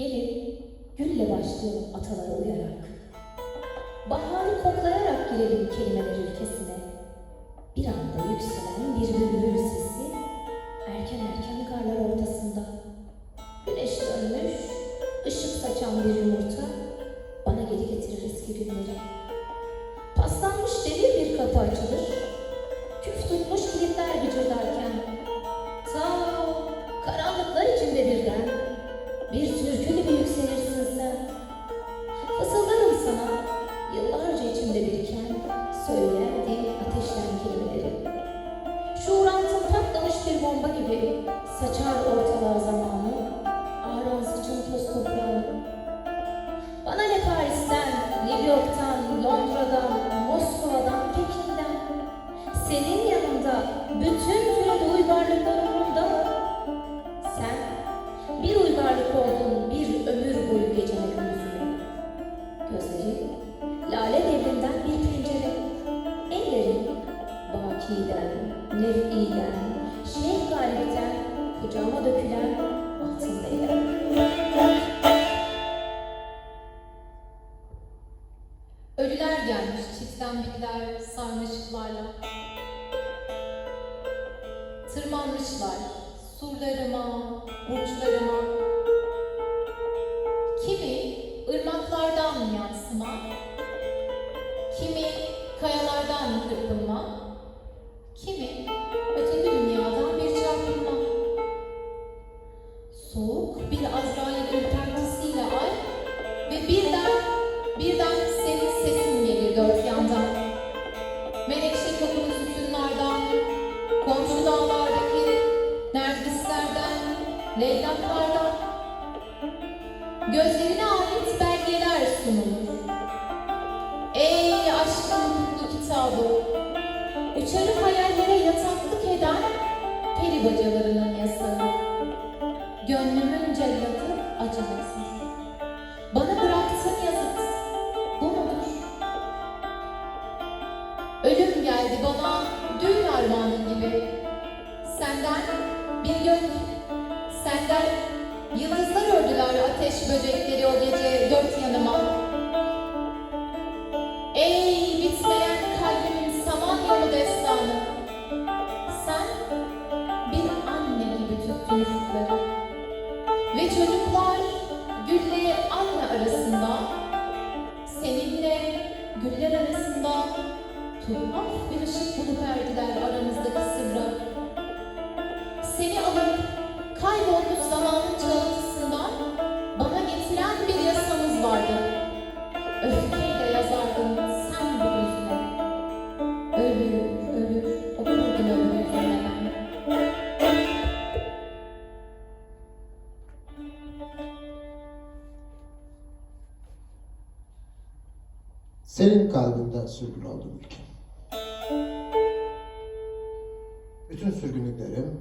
Gelin gülle başlayalım atalara uyarak. Baharı koklayarak girelim kelimeler ülkesine. Bir anda yükselen bir bülbül saçar child. forme de. Armağanın gibi. Senden bir gönül, senden yıldızlar ördüler ateş böcekleri o gece dört yanıma. Ey bitmeyen kalbimin samanyolu destanı, sen bir anne gibi tuttun ufukları. Ve çocuklar gülle anne arasında, tuhaf bir ışık buluverdiler aramızdaki sırra. Seni alıp kaybolmuş zamanın Senin kalbinden sürgün oldum ülkem. Bütün sürgünlüklerim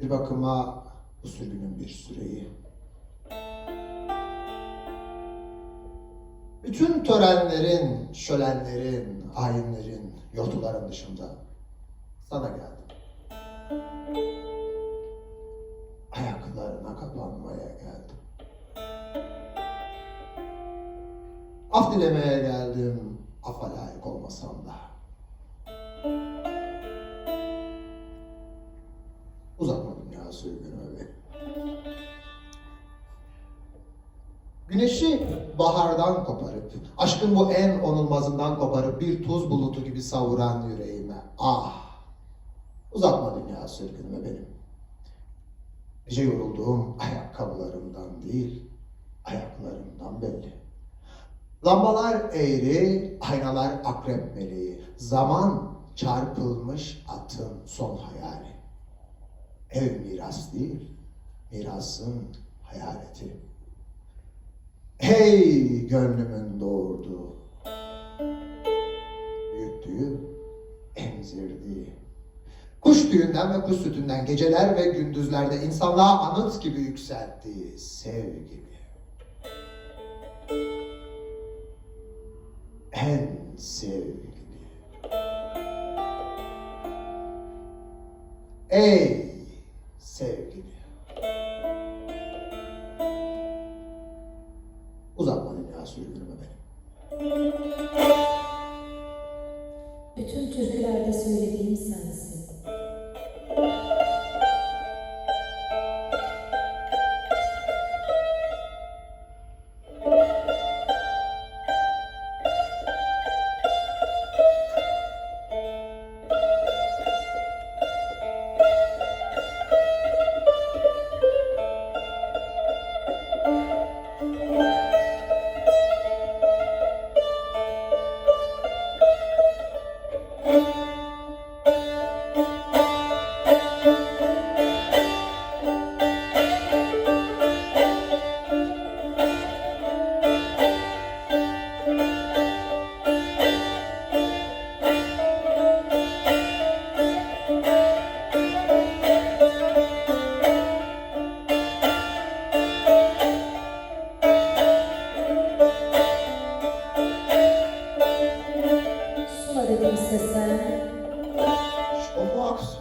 bir bakıma bu sürgünün bir süreyi. Bütün törenlerin, şölenlerin, ayinlerin, yortuların dışında sana geldim. Ayaklarına kapanmaya geldim. Af dilemeye geldim, afa layık olmasam da. Uzatmadım ya sürgünü öyle. Güneşi bahardan koparıp, aşkın bu en onulmazından koparıp bir tuz bulutu gibi savuran yüreğime. Ah! Uzatmadım ya sürgünümü benim. Nice yorulduğum ayakkabılarımdan değil, ayaklarımdan belli. Lambalar eğri, aynalar akrep meleği. Zaman çarpılmış atın son hayali. Ev miras değil, mirasın hayaleti. Hey gönlümün doğurduğu, büyüttüğü, emzirdiği. Kuş tüyünden ve kuş sütünden geceler ve gündüzlerde insanlığa anıt gibi yükselttiği sevgimi. En sevgili. Ey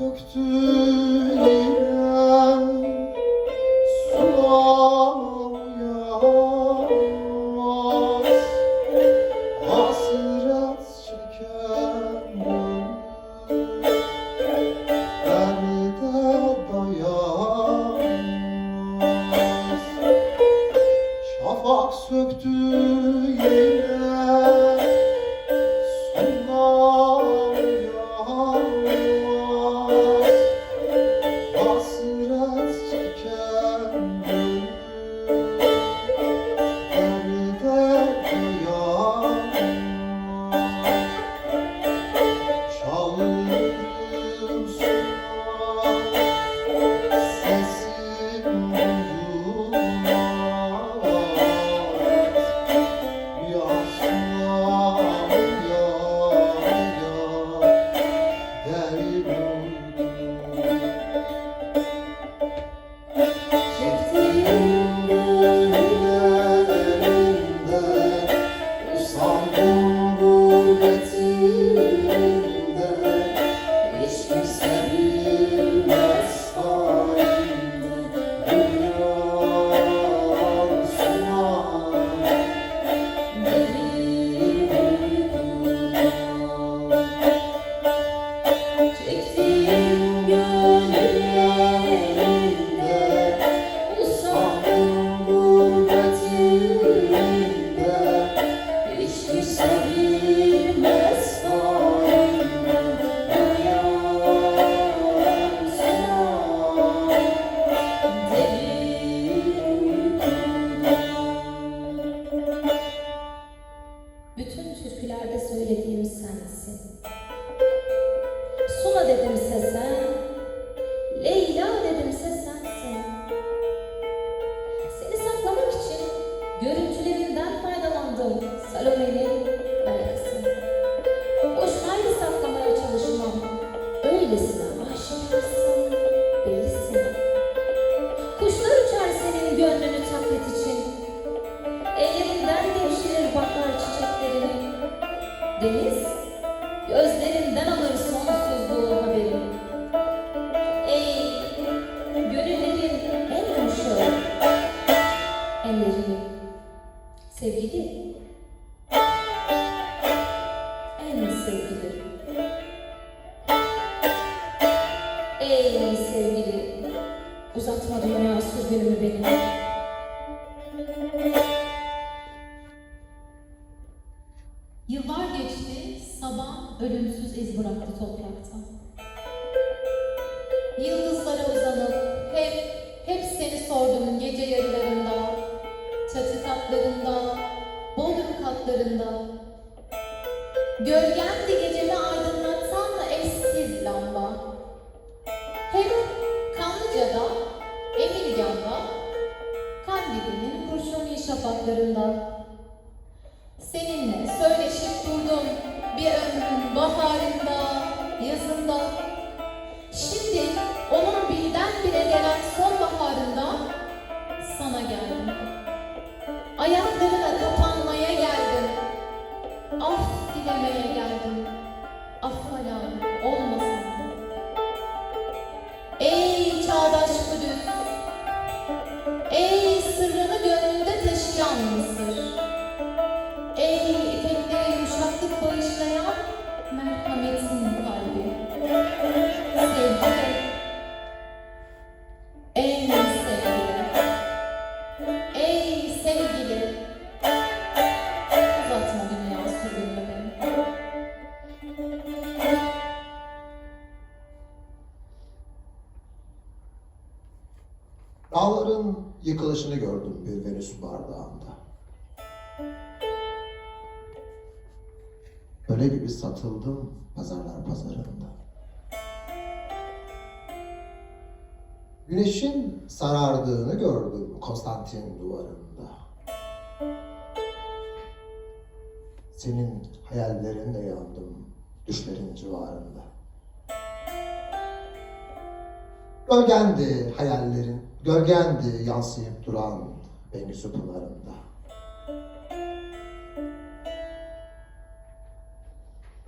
Döktü Sevgili. En sevgili. Ey sevgili. Uzatma dünya sözlerimi benim. Yıllar geçti, sabah ölümsüz iz bıraktı toprakta. Yıldız katlarında, Bodrum katlarında. Gölgemdi gecemi aydınlatsan da eşsiz lamba. Hem Kanlıca'da, Emirgan'da, Kandili'nin kurşuni şafaklarında. Seninle söyleşip durdum bir ömrün baharında, yazında. Şimdi onun birdenbire gelen sonbaharında sana geldim. Oh yeah, su bardağında. Öyle gibi satıldım pazarlar pazarında. Güneşin sarardığını gördüm Konstantin duvarında. Senin hayallerinle yandım düşlerin civarında. Gölgendi hayallerin, gölgendi yansıyıp duran Bengüsü pınarında.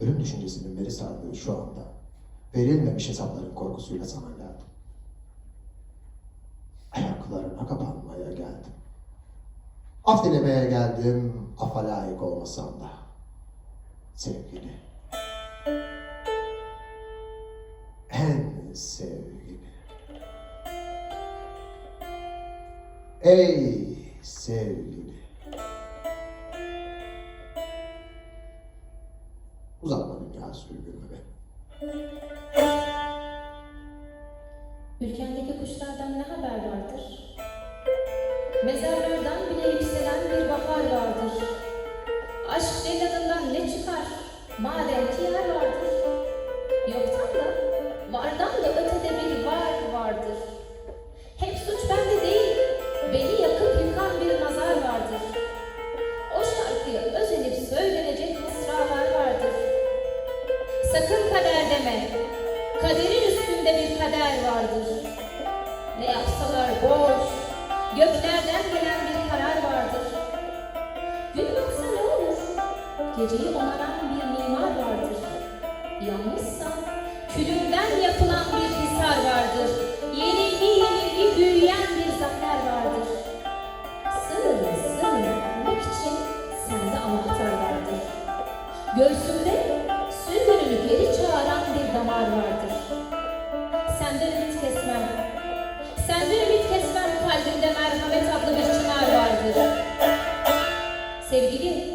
Ölüm düşüncesinin beri sardığı şu anda verilmemiş hesapların korkusuyla sana geldim. Ayaklarına kapanmaya geldim. Af dilemeye geldim, afa layık olmasam da. Sevgili. En sevgili. Ey sevgili. Uzatma dünya sürgünü be. Ülkendeki kuşlardan ne haber vardır? Mezarlardan kaderin üstünde bir kader vardır. Ne yapsalar boş, göklerden gelen bir karar vardır. Gün batsa ne olur, geceyi onaran bir mimar vardır. Yanlışsa külünden yapılan bir hisar vardır. Yenilgi yenilgi büyüyen bir zafer vardır. Sır sır için sende anahtar vardır. Göğsümde sürgününü geri çağıran bir damar vardır. Kalbimde merhamet adlı bir çınar vardır. Sevgili.